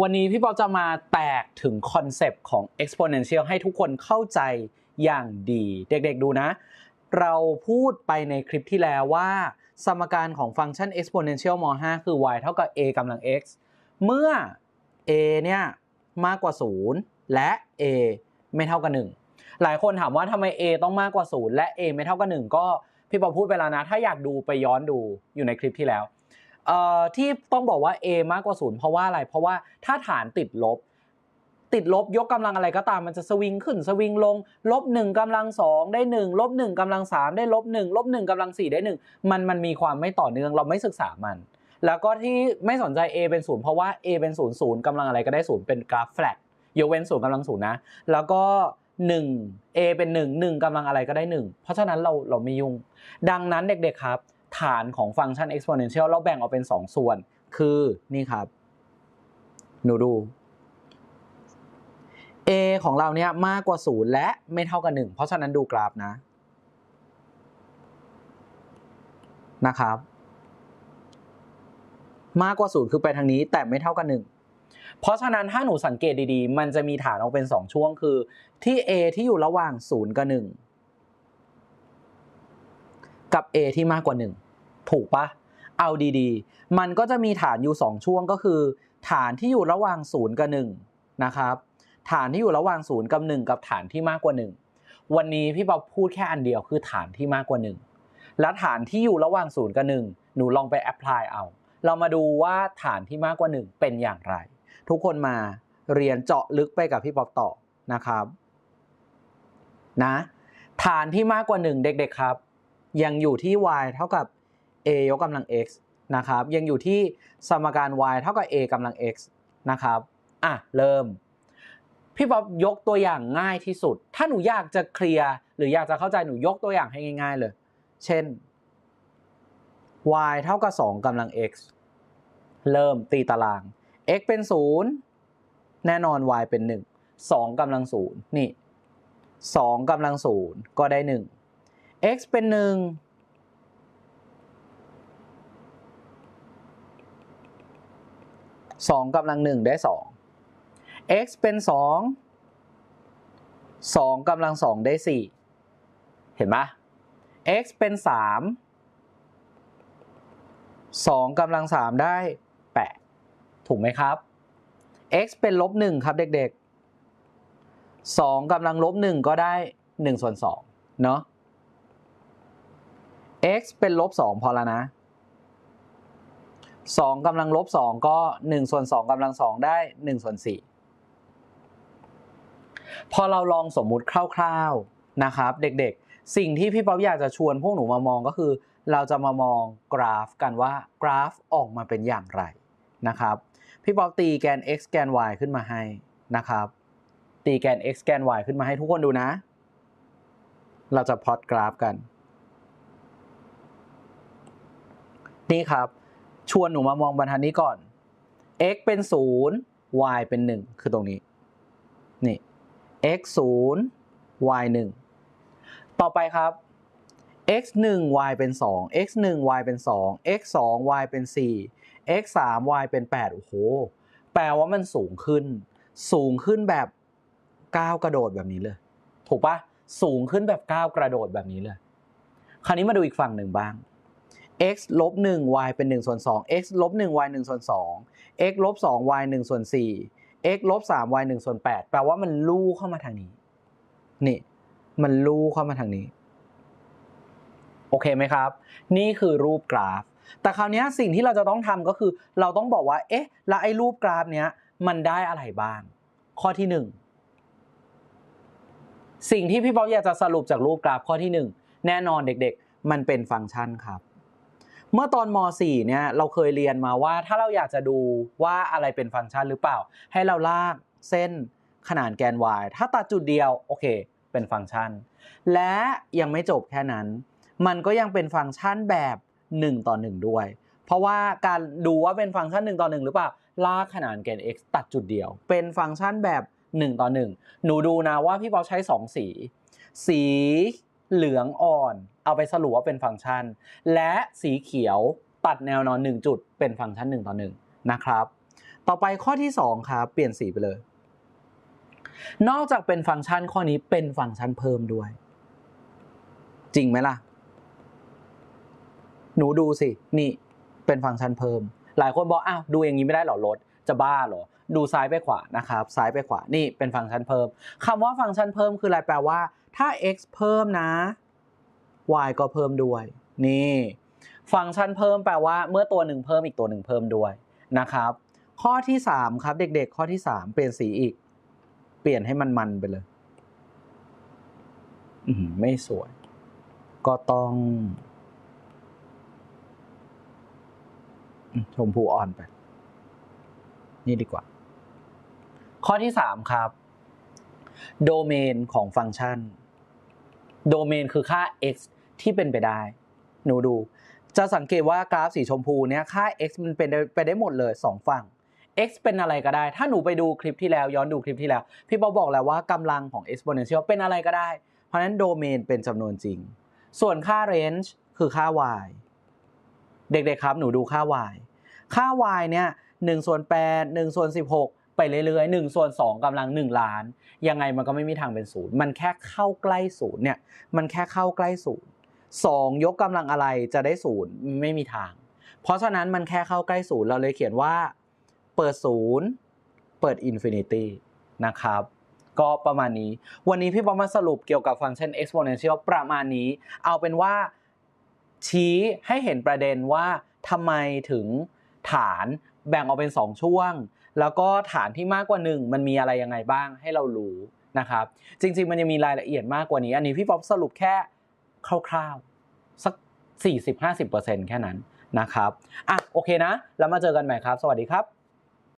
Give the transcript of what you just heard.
วันนี้พี่ป๊อปจะมาแตกถึงคอนเซปต์ของ exponential ให้ทุกคนเข้าใจอย่างดี เด็กๆดูนะ เราพูดไปในคลิปที่แล้วว่า สมการของฟังก์ชัน exponential ม .5 คือ y เท่ากับ a กำลัง x เมื่อ a เนี่ยมากกว่า 0 และ a ไม่เท่ากับ 1 หลายคนถามว่าทำไม a ต้องมากกว่า 0 และ a ไม่เท่ากับ 1 ก็พี่ปอพูดไปแล้วนะ ถ้าอยากดูไปย้อนดูอยู่ในคลิปที่แล้ว ที่ต้องบอกว่า a มากกว่า0เพราะว่าอะไร เพราะว่าถ้าฐานติดลบ ติดลบยกกำลังอะไรก็ตามมันจะสวิงขึ้นสวิงลงลบหนึ่งกำลังสองได้หนึ่งลบหนึ่งกำลังสามได้ลบหนึ่งลบหนึ่งกำลังสี่ได้หนึ่งมันมันมีความไม่ต่อเนื่องเราไม่ศึกษามัน แล้วก็ที่ไม่สนใจ a เป็นศูนย์เพราะว่า a เป็นศูนย์ศูนย์กำลังอะไรก็ได้ศูนย์เป็นกราฟแฟลตยกเว้นศูนย์กำลังศูนย์นะ แล้วก็ 1 a เป็น 1 1กำลังอะไรก็ได้ 1 เพราะฉะนั้นเราเราไม่ยุ่ง ดังนั้นเด็กๆครับ ฐานของฟังก์ชัน exponential เราแบ่งออกเป็น 2 ส่วน คือนี่ครับ หนูดู a ของเราเนี่ยมากกว่า 0 และไม่เท่ากับ 1 เพราะฉะนั้นดูกราฟนะนะครับ มากกว่า 0 คือไปทางนี้แต่ไม่เท่ากับ 1เพราะฉะนั้นถ้าหนูสังเกตดีๆ มันจะมีฐานออกเป็น 2 ช่วงคือที่ a ที่อยู่ระหว่าง 0 กับ 1 กับ a ที่มากกว่า 1 ถูกปะเอาดีๆ มันก็จะมีฐานอยู่ 2 ช่วงก็คือ ฐานที่อยู่ระหว่าง 0 กับ1นะครับฐานที่อยู่ระหว่าง 0 กับ 1 กับฐานที่มากกว่า 1 วันนี้พี่ป๊อปพูดแค่อันเดียวคือฐานที่มากกว่า 1 และฐานที่อยู่ระหว่าง 0 กับ 1 หนูลองไปแอพพลายเอา เรามาดูว่าฐานที่มากกว่า 1 เป็นอย่างไร ทุกคนมาเรียนเจาะลึกไปกับพี่ป๊อปต่อนะครับนะฐานที่มากกว่า 1 เด็กๆครับ ยังอยู่ที่ y เท่ากับ a ยกกำลัง x นะครับ ยังอยู่ที่สมการ y เท่ากับ a กำลัง x นะครับ อะ เริ่ม พี่ป๊อปยกตัวอย่างง่ายที่สุด ถ้าหนูอยากจะเคลียร์หรืออยากจะเข้าใจหนูยกตัวอย่างให้ง่าย ๆ เลย เช่น y เท่ากับ 2กำลัง x เริ่มตีตาราง x เป็น 0 แน่นอน y เป็น 1 2กำลัง 0 นี่ 2กำลัง 0 ก็ได้ 1 x เป็น1 2กำลัง1ได้2 x เป็น2 2กำลัง2ได้4เห็นไหม x เป็น3 2กำลัง3ได้8ถูกไหมครับ x เป็นลบ1ครับเด็กๆ2กำลังลบ1ก็ได้1ส่วน2เนาะ x เป็นลบ2พอแล้วนะ2กำลังลบ2ก็1ส่วน2กำลัง2ได้1ส่วน4พอเราลองสมมุติคร่าวๆนะครับ เด็กๆ สิ่งที่พี่ป๊อปอยากจะชวนพวกหนูมามองก็คือ เราจะมามองกราฟกันว่ากราฟออกมาเป็นอย่างไรนะครับ พี่ป๊อปตีแกน x แกน y ขึ้นมาให้นะครับ ตีแกน x แกน y ขึ้นมาให้ทุกคนดูนะ เราจะพลอตกราฟกัน นี่ครับ ชวนหนูมามองบรรทัดนี้ก่อน x เป็น 0 y เป็น 1 คือตรงนี้ นี่ x 0 y 1 ต่อไปครับ x 1 y เป็น 2 x 1 y เป็น 2 x 2 y เป็น 4 x 3 y เป็น 8 โอ้โห แปลว่ามันสูงขึ้น สูงขึ้นแบบก้าวกระโดดแบบนี้เลย ถูกปะสูงขึ้นแบบก้าวกระโดดแบบนี้เลย คราวนี้มาดูอีกฝั่งหนึ่งบ้าง x ลบ1 y เป็น1ส่วน2 x ลบ1 y 1ส่วน2 x ลบ2 y 1ส่วน4 x ลบ3 y 1ส่วน8แปลว่ามันลู่เข้ามาทางนี้ นี่ มันลู่เข้ามาทางนี้ โอเคไหมครับ นี่คือรูปกราฟ แต่คราวนี้สิ่งที่เราจะต้องทำก็คือ เราต้องบอกว่า เอ๊ะ แล้วไอ้รูปกราฟเนี้ย มันได้อะไรบ้าง ข้อที่หนึ่งสิ่งที่พี่ป๊อกอยากจะสรุปจากรูปกราฟข้อที่หนึ่งแน่นอนเด็กๆ มันเป็นฟังก์ชันครับ เมื่อตอนม .4 เนี่ยเราเคยเรียนมาว่าถ้าเราอยากจะดูว่าอะไรเป็นฟังก์ชันหรือเปล่า ให้เราลากเส้นขนานแกน y ถ้าตัดจุดเดียวโอเค เป็นฟังก์ชัน และยังไม่จบแค่นั้น มันก็ยังเป็นฟังก์ชันแบบ 1 ต่อ 1 ด้วย เพราะว่าการดูว่าเป็นฟังก์ชัน 1 ต่อ 1 หรือเปล่า ลากขนานแกน x ตัดจุดเดียว เป็นฟังก์ชันแบบ 1 ต่อ 1 หนูดูนะว่าพี่ปอใช้ 2 สี สีเหลืองอ่อน เอาไปสรุปว่าเป็นฟังก์ชัน และสีเขียวตัดแนวนอน 1 จุด เป็นฟังก์ชัน1ต่อ1นะครับ ต่อไปข้อที่ 2 ครับ เปลี่ยนสีไปเลย นอกจากเป็นฟังก์ชันข้อนี้เป็นฟังก์ชันเพิ่มด้วย จริงไหมล่ะ หนูดูสิ นี่เป็นฟังก์ชันเพิ่ม หลายคนบอกอ้าวดูอย่างนี้ไม่ได้หรอรถจะบ้าเหรอ ดูซ้ายไปขวานะครับซ้ายไปขวานี่เป็นฟังก์ชันเพิ่มคำว่าฟังก์ชันเพิ่มคืออะไรแปลว่า ถ้า x เพิ่มนะ y ก็เพิ่มด้วย นี่ ฟังก์ชันเพิ่มแปลว่าเมื่อตัวหนึ่งเพิ่มอีกตัวหนึ่งเพิ่มด้วยนะครับ ข้อที่ 3 ครับเด็กๆ ข้อที่ 3 เปลี่ยนสีอีก เปลี่ยนให้มันมันไปเลยไม่สวย ก็ต้อง ชมพูอ่อนไป นี่ดีกว่า ข้อที่ 3 ครับ โดเมนของฟังก์ชัน โดเมนคือค่า x ที่เป็นไปได้ หนูดู จะสังเกตว่ากราฟสีชมพูเนี้ยค่า x มันเป็นไปได้หมดเลย 2 ฝั่ง x เป็นอะไรก็ได้ ถ้าหนูไปดูคลิปที่แล้วย้อนดูคลิปที่แล้ว พี่ป๊อปบอกแล้วว่ากำลังของ exponential เป็นอะไรก็ได้ เพราะฉะนั้นโดเมนเป็นจำนวนจริง ส่วนค่า range คือค่า y เด็กๆครับ หนูดูค่า y ค่า y เนี่ย1ส่วน8 1ส่วน16ไปเรื่อยๆ1ส่วน2กำลัง 1 ล้าน ยังไงมันก็ไม่มีทางเป็นศูนย์มันแค่เข้าใกล้ศูนย์เนี่ยมันแค่เข้าใกล้ศูนย์ สองยกกำลังอะไรจะได้ศูนย์ไม่มีทาง เพราะฉะนั้นมันแค่เข้าใกล้ศูนย์เราเลยเขียนว่า เปิดศูนย์เปิดอินฟินิตี้นะครับก็ประมาณนี้ วันนี้พี่บอมมาสรุปเกี่ยวกับฟังก์ชัน exponential ประมาณนี้ เอาเป็นว่าชี้ให้เห็นประเด็นว่าทำไมถึงฐานแบ่งออกเป็น 2 ช่วง แล้วก็ฐานที่มากกว่า 1 มันมีอะไรยังไงบ้างให้เรารู้นะครับ จริงๆ มันยังมีรายละเอียดมากกว่านี้ อันนี้พี่ป๊อปสรุปแค่ คร่าวๆสัก 40-50%แค่นั้นนะครับอะโอเคนะ แล้วมาเจอกันใหม่ครับ สวัสดีครับ